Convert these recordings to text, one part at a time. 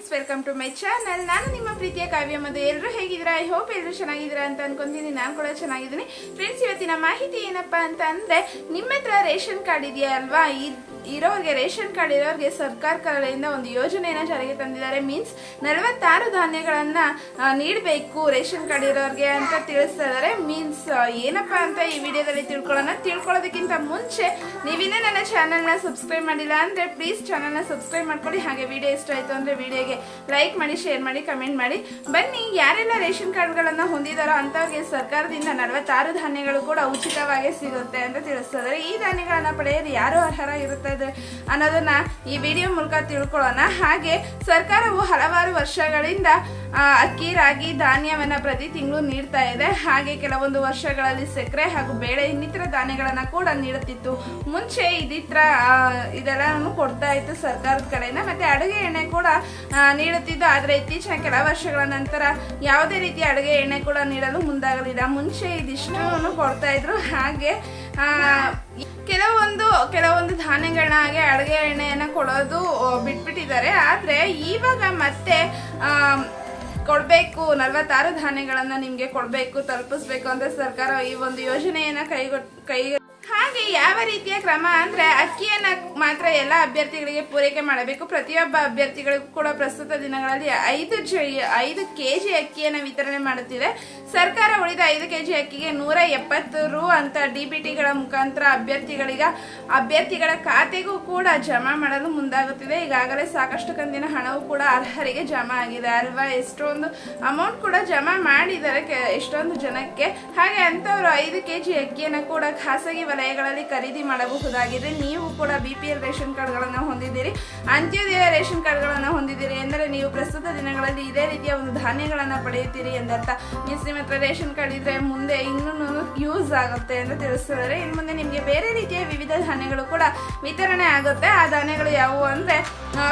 Friends welcome to my channel ನಾನು ನಿಮ್ಮ ಪ್ರೀತಿಯ ಕಾವ್ಯ ಮತ್ತು ಎಲ್ಲರೂ ಹೇಗಿದ್ದೀರಾ? ಐ ಹೋಪ್ ಎಲ್ಲರೂ ಚೆನ್ನಾಗಿದ್ದೀರಾ ಅಂತ ಅನ್ಕೊಂತೀನಿ. ನಾನು ಕೂಡ ಚೆನ್ನಾಗಿದ್ದೀನಿ. ಫ್ರೆಂಡ್ಸ್ ಇವತ್ತಿನ ಮಾಹಿತಿ ಏನಪ್ಪಾ ಅಂತ ಅಂದರೆ, ನಿಮ್ಮ ರೇಷನ್ ಕಾರ್ಡ್ ಇದೆಯಾ ಅಲ್ವಾ? ಇರೋರ್ಗೆ ರೇಷನ್ ಕಾರ್ಡ್ ಇರೋರಿಗೆ ಸರ್ಕಾರ ಕಡೆಯಿಂದ ಒಂದು ಯೋಜನೆಯನ್ನು ಜಾರಿಗೆ ತಂದಿದ್ದಾರೆ. ಮೀನ್ಸ್ ನಲವತ್ತಾರು ಧಾನ್ಯಗಳನ್ನ ನೀಡಬೇಕು ರೇಷನ್ ಕಾರ್ಡ್ ಇರೋರಿಗೆ ಅಂತ ತಿಳಿಸ್ತಾ ಇದ್ದಾರೆ. ಮೀನ್ಸ್ ಏನಪ್ಪಾ ಅಂತ ಈ ವಿಡಿಯೋದಲ್ಲಿ ತಿಳ್ಕೊಳ್ಳೋಣ. ತಿಳ್ಕೊಳ್ಳೋದಕ್ಕಿಂತ ಮುಂಚೆ ನೀವಿನ್ನೇ ನನ್ನ ಚಾನಲ್ನ ಸಬ್ಸ್ಕ್ರೈಬ್ ಮಾಡಿಲ್ಲ ಅಂದ್ರೆ ಪ್ಲೀಸ್ ಚಾನಲ್ನ ಸಬ್ಸ್ಕ್ರೈಬ್ ಮಾಡ್ಕೊಳ್ಳಿ. ಹಾಗೆ ವಿಡಿಯೋ ಇಷ್ಟ ಆಯ್ತು ಅಂದ್ರೆ ವಿಡಿಯೋಗೆ ಲೈಕ್ ಮಾಡಿ, ಶೇರ್ ಮಾಡಿ, ಕಮೆಂಟ್ ಮಾಡಿ. ಬನ್ನಿ, ಯಾರೆಲ್ಲ ರೇಷನ್ ಕಾರ್ಡ್ಗಳನ್ನ ಹೊಂದಿದಾರೋ ಅಂತವ್ರಿಗೆ ಸರ್ಕಾರದಿಂದ ನಲವತ್ತಾರು ಧಾನ್ಯಗಳು ಕೂಡ ಉಚಿತವಾಗಿ ಸಿಗುತ್ತೆ ಅಂತ ತಿಳಿಸ್ತಾರೆ ಈ ಧಾನ್ಯಗಳನ್ನ ಪಡೆಯಲು ಯಾರು ಅರ್ಹರಾಗಿರುತ್ತದೆ ಅನ್ನೋದನ್ನ ಈ ವಿಡಿಯೋ ಮೂಲಕ ತಿಳ್ಕೊಳ್ಳೋಣ. ಹಾಗೆ ಸರ್ಕಾರವು ಹಲವಾರು ವರ್ಷಗಳಿಂದ ಅಕ್ಕಿ, ರಾಗಿ, ಧಾನ್ಯವನ್ನ ಪ್ರತಿ ತಿಂಗಳು ನೀಡ್ತಾ ಇದೆ. ಹಾಗೆ ಕೆಲವೊಂದು ವರ್ಷಗಳಲ್ಲಿ ಸಕ್ಕರೆ ಹಾಗೂ ಬೇಳೆ ಇನ್ನಿತರ ಧಾನ್ಯಗಳನ್ನು ಕೂಡ ನೀಡುತ್ತಿತ್ತು. ಮುಂಚೆ ಇದಿತ್ರ ಇದೆಲ್ಲ ಇದೆಲ್ಲನೂ ಕೊಡ್ತಾ ಇತ್ತು ಸರ್ಕಾರದ ಕಡೆಯಿಂದ. ಮತ್ತೆ ಅಡುಗೆ ಎಣ್ಣೆ ಕೂಡ ನೀಡುತ್ತಿದ್ದು. ಆದ್ರೆ ಇತ್ತೀಚಿನ ಕೆಲ ವರ್ಷಗಳ ನಂತರ ಯಾವುದೇ ರೀತಿಯ ಅಡುಗೆ ಎಣ್ಣೆ ಕೂಡ ನೀಡಲು ಮುಂದಾಗಲಿಲ್ಲ. ಮುಂಚೆ ಇದಿಷ್ಟು ಕೊಡ್ತಾ ಇದ್ರು. ಹಾಗೆ ಕೆಲವೊಂದು ಕೆಲವೊಂದು ಧಾನ್ಯಗಳನ್ನ ಹಾಗೆ ಅಡುಗೆ ಎಣ್ಣೆಯನ್ನು ಕೊಡೋದು ಬಿಟ್ಬಿಟ್ಟಿದ್ದಾರೆ. ಆದ್ರೆ ಇವಾಗ ಮತ್ತೆ ಕೊಡ್ಬೇಕು ನಲವತ್ತಾರು ಧಾನ್ಯಗಳನ್ನ ನಿಮಗೆ ಕೊಡಬೇಕು ತಲುಪಿಸ್ಬೇಕು ಅಂತ ಸರ್ಕಾರ ಈ ಒಂದು ಯೋಜನೆಯನ್ನು ಕೈಗೊಟ್ ಕೈ ಹಾಗೆ ಯಾವ ರೀತಿಯ ಕ್ರಮ ಅಂದ್ರೆ ಅಕ್ಕಿಯನ್ನ ಮಾತ್ರ ಎಲ್ಲ ಅಭ್ಯರ್ಥಿಗಳಿಗೆ ಪೂರೈಕೆ ಮಾಡಬೇಕು. ಪ್ರತಿಯೊಬ್ಬ ಅಭ್ಯರ್ಥಿಗಳಿಗೂ ಕೂಡ ಪ್ರಸ್ತುತ ದಿನಗಳಲ್ಲಿ ಐದು ಐದು ಕೆಜಿ ಅಕ್ಕಿಯನ್ನ ವಿತರಣೆ ಮಾಡುತ್ತಿದೆ. ಸರ್ಕಾರ ಉಳಿದ ಐದು ಕೆಜಿ ಅಕ್ಕಿಗೆ ನೂರ ಎಪ್ಪತ್ತು ರು ಅಂತ ಡಿಬಿಟಿಗಳ ಮುಖಾಂತರ ಅಭ್ಯರ್ಥಿಗಳಿಗ, ಅಭ್ಯರ್ಥಿಗಳ ಖಾತೆಗೂ ಕೂಡ ಜಮಾ ಮಾಡಲು ಮುಂದಾಗುತ್ತಿದೆ. ಈಗಾಗಲೇ ಸಾಕಷ್ಟು ಕಂದಿನ ಹಣವು ಕೂಡ ಅರ್ಹರಿಗೆ ಜಮಾ ಆಗಿದೆ ಅಲ್ವಾ? ಎಷ್ಟೊಂದು ಅಮೌಂಟ್ ಕೂಡ ಜಮಾ ಮಾಡಿದ್ದಾರೆ ಎಷ್ಟೊಂದು ಜನಕ್ಕೆ. ಹಾಗೆ ಅಂತವರು ಐದು ಕೆಜಿ ಅಕ್ಕಿಯನ್ನು ಕೂಡ ಖಾಸಗಿ ವಲಯಗಳಲ್ಲಿ ಖರೀದಿ ಮಾಡಬಹುದಾಗಿದೆ. ನೀವು ಕೂಡ ಬಿ ಪಿ ಎಲ್ ರೇಷನ್ ಕಾರ್ಡ್ಗಳನ್ನು ಹೊಂದಿದ್ದೀರಿ. ಅಂತ್ಯೋದಯ ರೇಷನ್ ಕಾರ್ಡ್ಗಳನ್ನು ಹೊಂದಿದ್ದೀರಿ ಎಂದರೆ ನೀವು ಪ್ರಸ್ತುತ ದಿನಗಳಲ್ಲಿ ಇದೇ ರೀತಿಯ ಒಂದು ಧಾನ್ಯಗಳನ್ನು ಪಡೆಯುತ್ತೀರಿ ಎಂದರ್ಥ. ಮೀನ್ಸ್ ನಿಮ್ಮ ಹತ್ರ ರೇಷನ್ ಕಾರ್ಡ್ ಇದ್ರೆ ಮುಂದೆ ಇನ್ನೂ ಯೂಸ್ ಆಗುತ್ತೆ ಅಂತ ತಿಳಿಸ್ತಿದ್ದಾರೆ. ಇನ್ನು ಮುಂದೆ ನಿಮಗೆ ಬೇರೆ ರೀತಿಯ ವಿವಿಧ ಧಾನ್ಯಗಳು ಕೂಡ ವಿತರಣೆ ಆಗುತ್ತೆ. ಆ ಧಾನ್ಯಗಳು ಯಾವುವು ಅಂದ್ರೆ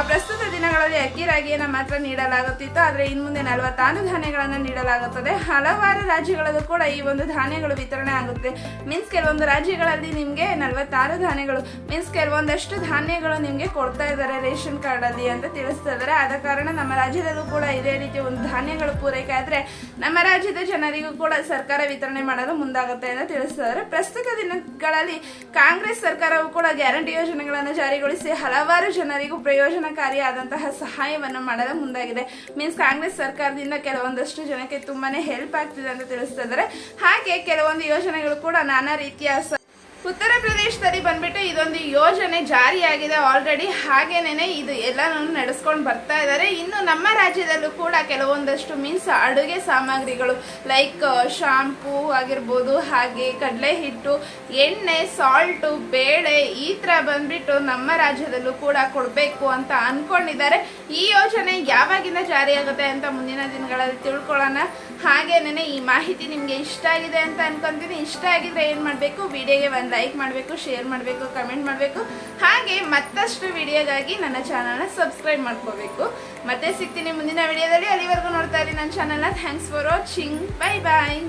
ಪ್ರಸ್ತುತ ದಿನಗಳಲ್ಲಿ ಅಕ್ಕಿ, ರಾಗಿಯನ್ನು ಮಾತ್ರ ನೀಡಲಾಗುತ್ತಿತ್ತು. ಆದರೆ ಇನ್ನು ಮುಂದೆ ನಲವತ್ತಾರು ಧಾನ್ಯಗಳನ್ನು ನೀಡಲಾಗುತ್ತದೆ. ಹಲವಾರು ರಾಜ್ಯಗಳಲ್ಲೂ ಕೂಡ ಈ ಒಂದು ಧಾನ್ಯಗಳು ವಿತರಣೆ ಆಗುತ್ತೆ. ಮೀನ್ಸ್ ಕೆಲವೊಂದು ರಾಜ್ಯಗಳಲ್ಲಿ ನಿಮಗೆ ನಲವತ್ತಾರು ಧಾನ್ಯಗಳು. ಮೀನ್ಸ್ ಕೆಲವೊಂದಷ್ಟು ಧಾನ್ಯಗಳು ನಿಮಗೆ ಕೊಡ್ತಾ ಇದ್ದಾರೆ ರೇಷನ್ ಕಾರ್ಡ್ ಅಲ್ಲಿ ಅಂತ ತಿಳಿಸ್ತಾ ಇದ್ದಾರೆ. ಆದ ಕಾರಣ ನಮ್ಮ ರಾಜ್ಯದಲ್ಲೂ ಕೂಡ ಇದೇ ರೀತಿ ಒಂದು ಧಾನ್ಯಗಳು ಪೂರೈಕೆ ಆದ್ರೆ ನಮ್ಮ ರಾಜ್ಯದ ಜನರಿಗೂ ಕೂಡ ಸರ್ಕಾರ ವಿತರಣೆ ಮಾಡಲು ಮುಂದಾಗುತ್ತೆ ಅಂತ ತಿಳಿಸ್ತಾ ಇದ್ದಾರೆ. ಪ್ರಸ್ತುತ ದಿನಗಳಲ್ಲಿ ಕಾಂಗ್ರೆಸ್ ಸರ್ಕಾರವು ಕೂಡ ಗ್ಯಾರಂಟಿ ಯೋಜನೆಗಳನ್ನು ಜಾರಿಗೊಳಿಸಿ ಹಲವಾರು ಜನರಿಗೂ ಪ್ರಯೋಜನಕಾರಿಯಾದಂತಹ ಸಹಾಯವನ್ನು ಮಾಡಲು ಮುಂದಾಗಿದೆ. ಮೀನ್ಸ್ ಕಾಂಗ್ರೆಸ್ ಸರ್ಕಾರದಿಂದ ಕೆಲವೊಂದಷ್ಟು ಜನಕ್ಕೆ ತುಂಬಾನೇ ಹೆಲ್ಪ್ ಆಗ್ತಿದೆ ಅಂತ ತಿಳಿಸ್ತಾ ಇದ್ದಾರೆ. ಹಾಗೆ ಕೆಲವೊಂದು ಯೋಜನೆಗಳು ಕೂಡ ನಾನಾ ರೀತಿಯ ಉತ್ತರ ಪ್ರದೇಶದಲ್ಲಿ ಬಂದ್ಬಿಟ್ಟು ಇದೊಂದು ಯೋಜನೆ ಜಾರಿಯಾಗಿದೆ ಆಲ್ರೆಡಿ ಹಾಗೇನೆ ಇದು ಎಲ್ಲನೂ ನಡೆಸ್ಕೊಂಡು ಬರ್ತಾ ಇದ್ದಾರೆ ಇನ್ನು ನಮ್ಮ ರಾಜ್ಯದಲ್ಲೂ ಕೂಡ ಕೆಲವೊಂದಷ್ಟು ಮೀನ್ಸ್ ಅಡುಗೆ ಸಾಮಗ್ರಿಗಳು ಲೈಕ್ ಶಾಂಪೂ ಆಗಿರ್ಬೋದು, ಹಾಗೆ ಕಡಲೆ ಹಿಟ್ಟು ಎಣ್ಣೆ ಸಾಲ್ಟು ಬೇಳೆ ಈ ಥರ ಬಂದ್ಬಿಟ್ಟು ನಮ್ಮ ರಾಜ್ಯದಲ್ಲೂ ಕೂಡ ಕೊಡಬೇಕು ಅಂತ ಅಂದ್ಕೊಂಡಿದ್ದಾರೆ ಈ ಯೋಜನೆ ಯಾವಾಗಿಂದ ಜಾರಿಯಾಗುತ್ತೆ ಅಂತ ಮುಂದಿನ ದಿನಗಳಲ್ಲಿ ತಿಳ್ಕೊಳ್ಳೋಣ. ಹಾಗೇನೆ ಈ ಮಾಹಿತಿ ನಿಮಗೆ ಇಷ್ಟ ಆಗಿದೆ ಅಂತ ಅನ್ಕೊಂತೀನಿ. ಇಷ್ಟ ಆಗಿದ್ರೆ ಏನು ಮಾಡಬೇಕು? ವಿಡಿಯೋಗೆ ಒಂದು ಲೈಕ್ ಮಾಡಬೇಕು ಶೇರ್ ಮಾಡಬೇಕು ಕಮೆಂಟ್ ಮಾಡಬೇಕು. ಹಾಗೆ ಮತ್ತಷ್ಟು ವಿಡಿಯೋಗಾಗಿ ನನ್ನ ಚಾನಲ್ನ ಸಬ್ಸ್ಕ್ರೈಬ್ ಮಾಡ್ಕೋಬೇಕು. ಮತ್ತೆ ಸಿಗ್ತೀನಿ ಮುಂದಿನ ವಿಡಿಯೋದಲ್ಲಿ ಅಲ್ಲಿವರೆಗೂ ನೋಡ್ತಾ ಇರಿ ನನ್ನ ಚಾನಲ್ನ thanks for watching bye bye